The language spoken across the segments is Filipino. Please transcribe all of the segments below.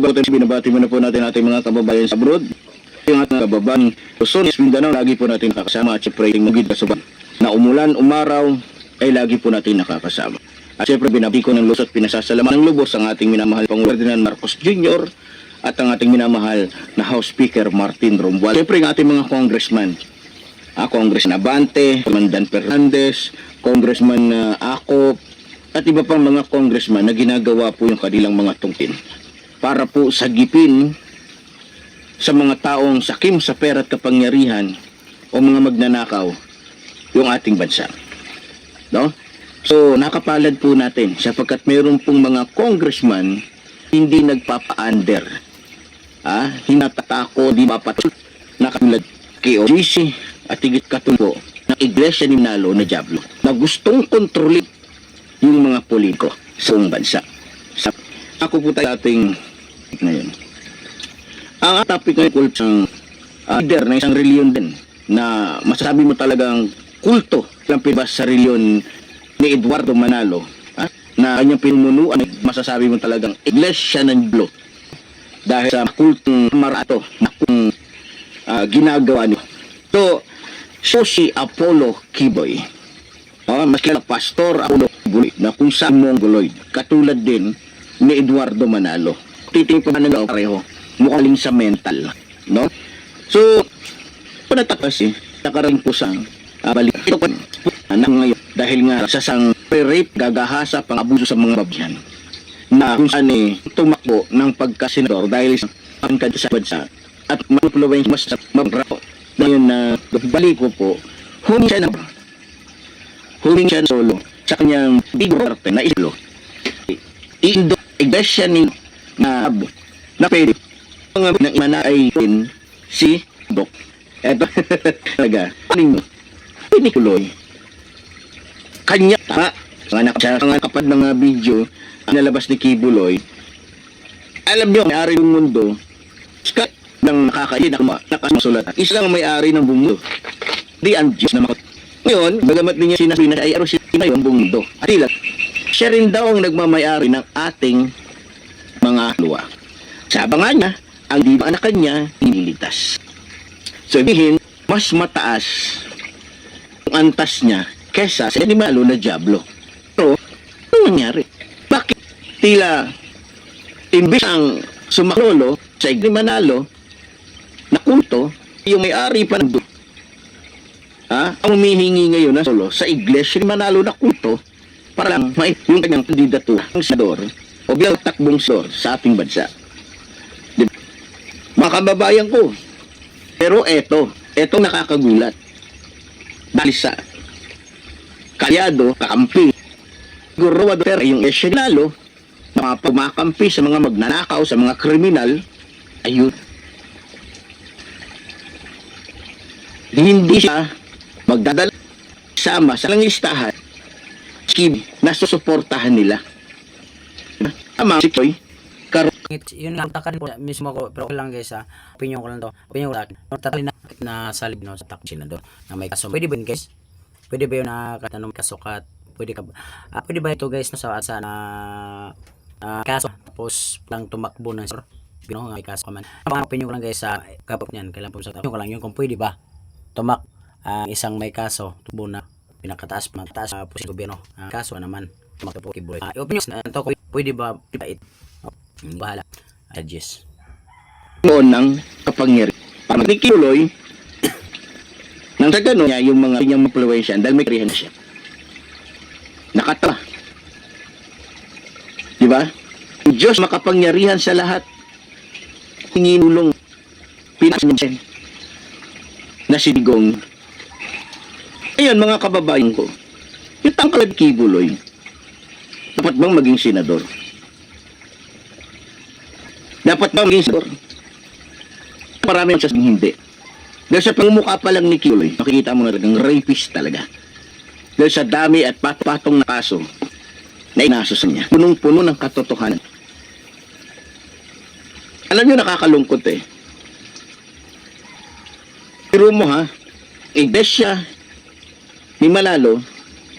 Bato, binabati muna po natin ating mga kababayan sa abroad. Yung ating kababayan, Luzon, Mindanao, lagi po natin nakakasama at syempre yung magid kasuban. Na umulan, umaraw, ay lagi po natin nakakasama. At syempre binabati ko ng lusot pinasasalamat ng lubos ang ating minamahal Pangulong Ferdinand Marcos Jr. at ang ating minamahal na House Speaker Martin Romuald. Syempre ang ating mga congressman, ah, Congressman Abante, Mandan Fernandez, Congressman uh, Akop, at iba pang mga congressman na ginagawa po yung kanilang mga tungkin para po sagipin sa mga taong sakim sa pera at kapangyarihan o mga magnanakaw yung ating bansa. No? So, nakapalad po natin sapagkat mayroon pong mga congressman hindi nagpapa-under. Ah, hinatatako, di mapatul na katulad kay OGC at higit katulpo ng Iglesia ni Nalo na Diablo na gustong kontrolin yung mga politiko sa bansa. Sa, ako po tayo ating ngayon. Ang topic ngayon po isang uh, leader na isang reliyon din na masasabi mo talagang kulto ng pibas sa reliyon ni Eduardo Manalo ah, na kanyang pinumunuan masasabi mo talagang iglesia ng Diablo dahil sa kultong marato na kung ah, ginagawa niyo. So, so si Apollo Kiboy. Oh, mas kila Pastor Apollo Kiboy na kung saan mongoloid. Katulad din ni Eduardo Manalo. Titing pa ng pareho. Mukhang sa mental. No? So, panatakas eh. Nakarating po sa uh, balik. Ito pa anak ngayon dahil nga sa sang rape, gagahasa, pang-abuso sa mga babayan na kung saan eh tumakbo ng pagkasenador dahil sa pangkad sa bansa at manipulawin mas sa mabrapo. Ngayon na balik ko po, humingi siya na humingi siya solo sa kanyang bigorte na islo. Indo, iglesia ni na na pwede. Mga ng imana ay din si Dok. Eto talaga. Aning pinikuloy. Kanya ta nga nakasa nga kapad ng mga video nalabas ni Kibuloy. Alam niyo, may-ari ng mundo. Skat ng nakakain na nakasulat. Isa lang ang may-ari ng mundo. Di ang Diyos na makot. Ngayon, bagamat niya sinasabi na ay araw siya yung mundo. At tila, siya rin daw ang nagmamayari ng ating mga luwa. Sa abangan niya, ang di anak niya nililigtas. Sabihin, mas mataas ang antas niya kesa sa animalo na Diablo. Pero, ano nangyari? Bakit tila imbis ang sumaklolo sa Igni Manalo na kulto, yung may-ari pa ng ha, ang humihingi ngayon na solo sa Iglesia ni Manalo na kulto para lang may yung kanyang kandidatura ng senador o bilang takbong senador sa ating bansa. Mga kababayan ko, pero eto, eto nakakagulat. Dahil sa kalyado, kakampi, Guro pero yung esyonalo, na mga pumakampi sa mga magnanakaw, sa mga kriminal, ayun. Hindi siya magdadala sama sa listahan scheme na susuportahan nila. Tama, si Koy, karon It- yun lang takan po mismo ko pero okay lang guys ha. Opinion ko lang to. Opinion ko lang tatali na na salib no sa takbo senador na may kaso. Pwede ba yun guys? Pwede ba yun na katanong kasukat? Pwede ka ba ah, pwede ba ito guys no sa sa na ah, kaso? Tapos lang tumakbo ng senador Gino, may kaso ka man. Ang opinion ko lang guys sa kapag niyan kailan po sa opinion ko lang yun kung pwede ba tumak ang isang may kaso tubo na pinakataas mataas uh, po sa gobyerno. Ah, kaso naman tumak po kibuloy uh, opinion na to pwede ba pwede ba it bahala. Adjust. noon ng kapangyarihan. Para magkikiuloy, nang sa gano'n niya yung mga kanyang impluensya dahil may karihan na siya. Nakatawa. Di ba? Diyos makapangyarihan sa lahat. Hinginulong pinasin na si Digong. Ayun mga kababayan ko, yung tangkalad kibuloy, dapat bang maging senador? Dapat bang maging senador? Marami ang sasabing hindi. Dahil sa pangmukha pa lang ni Kiloy, makikita mo na talagang rapist talaga. Dahil sa dami at patong na kaso na inasos niya. Punong-puno ng katotohanan. Alam niyo nakakalungkot eh. Pero mo ha, iglesia ni Malalo,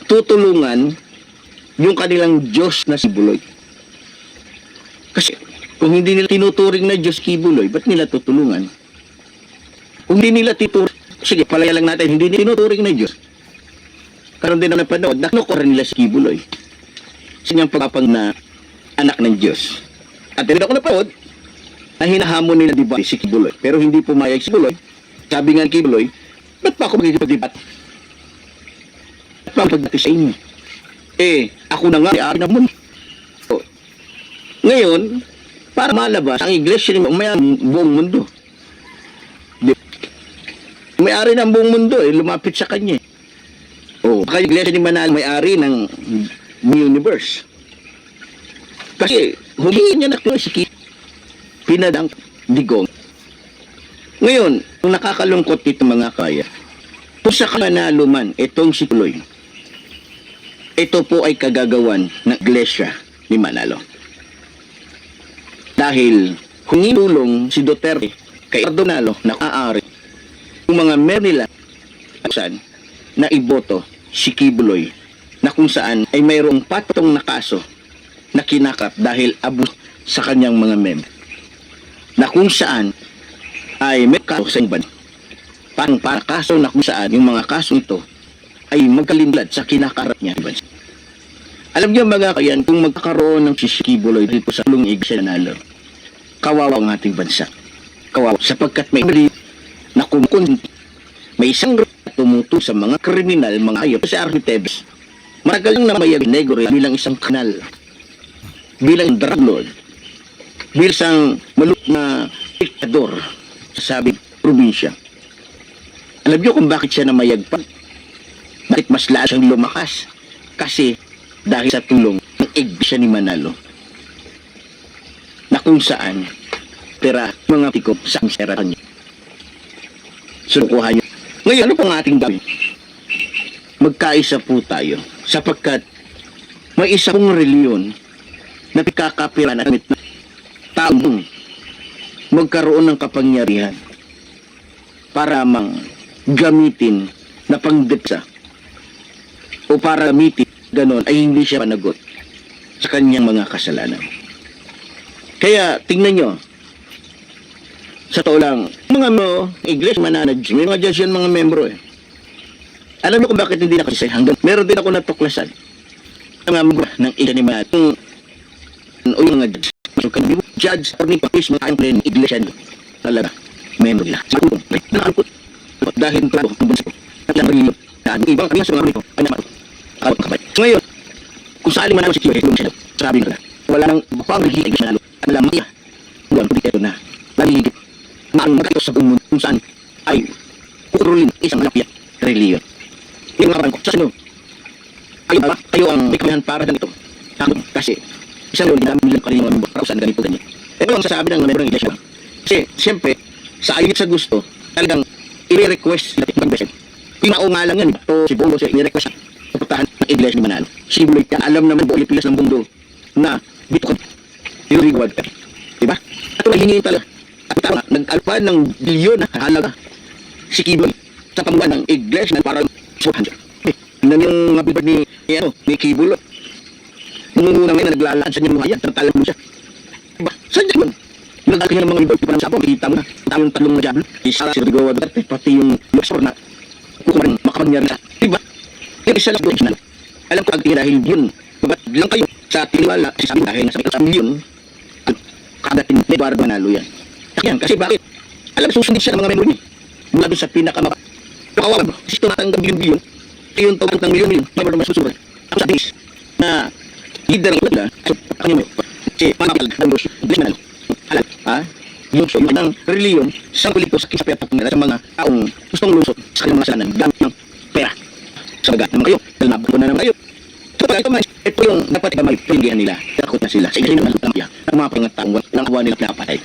tutulungan yung kanilang Diyos na si Buloy. Kasi Kung hindi nila tinuturing na Diyos Kibuloy, ba't nila tutulungan? Kung hindi nila tinuturing, sige, palaya lang natin, hindi nila tinuturing na Diyos. Karoon din ako napanood, nakinukura nila si Kibuloy. Sa niyang pagpapang na anak ng Diyos. At din ako napanood, na hinahamon nila di ba si Kibuloy. Pero hindi pumayag si Kibuloy. Sabi nga ni Kibuloy, ba't pa ako magigipag-debat? Ba't pa ako pagdati sa inyo? Eh, ako na nga, ari na mo. So, ngayon, para malabas, ang iglesia ni may buong mundo. Di, may-ari ng buong mundo eh, lumapit sa kanya. eh. Oh, kaya iglesia ni Manal may-ari ng universe. Kasi humingi niya na si Ki- pinadang digong. Ngayon, kung nakakalungkot ito mga kaya, kung sa kanalo man, itong si Tuloy, ito po ay kagagawan ng iglesia ni Manalo. Dahil humingi tulong si Duterte kay Ardonalo na kaari yung mga mayor nila saan na iboto si Kibuloy na kung saan ay mayroong patong na kaso na kinakap dahil abus sa kanyang mga member na kung saan ay may kaso sa iban parang para kaso na kung saan yung mga kaso ito ay magkalimlad sa kinakarap niya bansa. Alam niyo mga kayan, kung magkakaroon ng sisikibuloy dito sa lung iglesia na nalo, kawawa ang ating bansa. Kawawa sapagkat may mali na kumukun may isang na tumuto sa mga kriminal, mga ayop. Si Architebs, matagal nang namayag negro bilang isang kanal, bilang drug lord, bilang isang maluk na diktador sa sabing probinsya. Alam niyo kung bakit siya namayagpag? Bakit mas laas siyang lumakas? Kasi dahil sa tulong ng iglesia ni Manalo na kung saan pera mga tikop sa sera niya. Sunukuhan niyo. Ngayon, ano pang ating gawin? Magkaisa po tayo sapagkat may isa pong reliyon na pikakapira na gamit taong magkaroon ng kapangyarihan para mang gamitin na pangdeksa o para gamitin ganon ay hindi siya panagot sa kanyang mga kasalanan. Kaya tingnan nyo, sa tao lang, mga mo, iglesia mananad, may mga judge yan mga membro eh. Alam mo kung bakit hindi nakasisay hanggang meron din ako natuklasan. Ang mga membro ng iglesia ni yung, o yung mga judge, masukan yung judge, attorney, police, mga kayong ng iglesia. Talaga, member nila. Sa kulong, nakalukot. Dahil klaro, ang bansa ko, at lang rin ang ibang kami sa mga rito, ay naman, akawat kabay. So ngayon, kung saan man ako si Kiyo, yung siya, sabi nila, wala nang rigid iglesia na at alam niya, buwan ko dito na, naligid, na ang magkakato sa mundo kung saan ay kukurulin isang malapit reliyon. Yung mga ko, sa sino, kayo ba, kayo ang may kamihan para ganito. Ako, kasi, isang lolo, dinamin lang kanina mga saan ganito ganyan. Ito ang sasabi ng member ng iglesia. Kasi, siyempre, sa ayit sa gusto, talagang i-request ng beses. Yung nga lang yan, ito si Bolo siya i-request siya iglesia ni Manalo. Si Buloy ka, alam naman buong Pilipinas ng mundo na dito ka, i-reward ka. Diba? At ito hingin talaga. At tama, nag-alpa ng bilyon na halaga si Kiboy sa pamuan ng iglesia na parang suhan siya. Eh, nan yung mga bibad ni, ni, ano, ni Kibulo. Nunguna ngayon na naglalaan sa niya mga yan, mo siya. Diba? Saan siya man? Nagdalaki niya ng mga di pa ng sapo, makikita mo na. Tama yung tatlong majablo. Isa si Rodrigo Duterte, pati yung Losor na kukumarin, makapangyari na. Diba? Yung isa lang doon, alam ko agting dahil yun. Babat lang kayo sa tiniwala, si sabi dahil nasa sa milyon, at kagatin ni Eduardo Manalo yan. Yan, kasi bakit? Alam, susundin siya ng mga member niya. Mula doon sa pinakamaba. Kawawa mo, kasi tumatanggap bilyon-bilyon. Kaya yung tawag ng milyon-milyon, member na masusunod. Ako sa days na leader ng iba, so, ano mo, si Diyos, Diyos Manalo. Alam, ha? Yung so, yung ng reliyon, sa kulito sa kisapiatak nila sa mga taong gustong lusot sa kanilang mga kasalanan, gamit ng pera. Sa bagat naman kayo, dahil nabuko na naman kayo. So, ito, ito, ito yung dapat ikamay, pinigyan nila. Takot na sila. Sa naman ang mga ang mga pangatang walang awa nila pinapatay.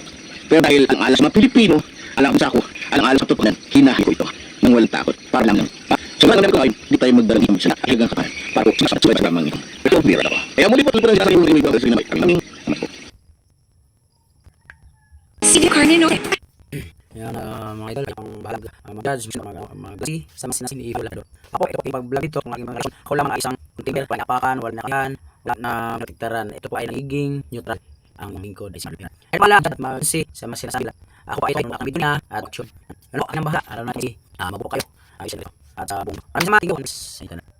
Pero dahil ang alas ng mga Pilipino, alam ko sa ako, alang alas sa tutunan, hinahin ko ito nang walang takot. Para lang lang. So mga ko ay di tayo magdalang imam sila hanggang kapan. Para kung sa sa lamang ito. Ito bira ako. Kaya muli po tutunan sa yung mga ito na may kami. Sige, Carne, no? Yan, ah, mga idol, ang balag, uh, mag-judge, mga, mga, mga gasi, sa mas sinasin, i-vlog doon. Ako, ito, pag-vlog dito, kung aking mga relasyon, ako lang ang isang container, wala napakan, wala nakayan, wala na natiktaran. Ito po ay nagiging neutral ang lingkod ay isang Kahit wala, at mag-si sa mga sinasabi nila. Ako pa ito yung nakabito niya at action. Ano, ang bahala. Araw natin si, ah, mabuo kayo. Ayos na ito. At sa buong. Maraming. Sa internet.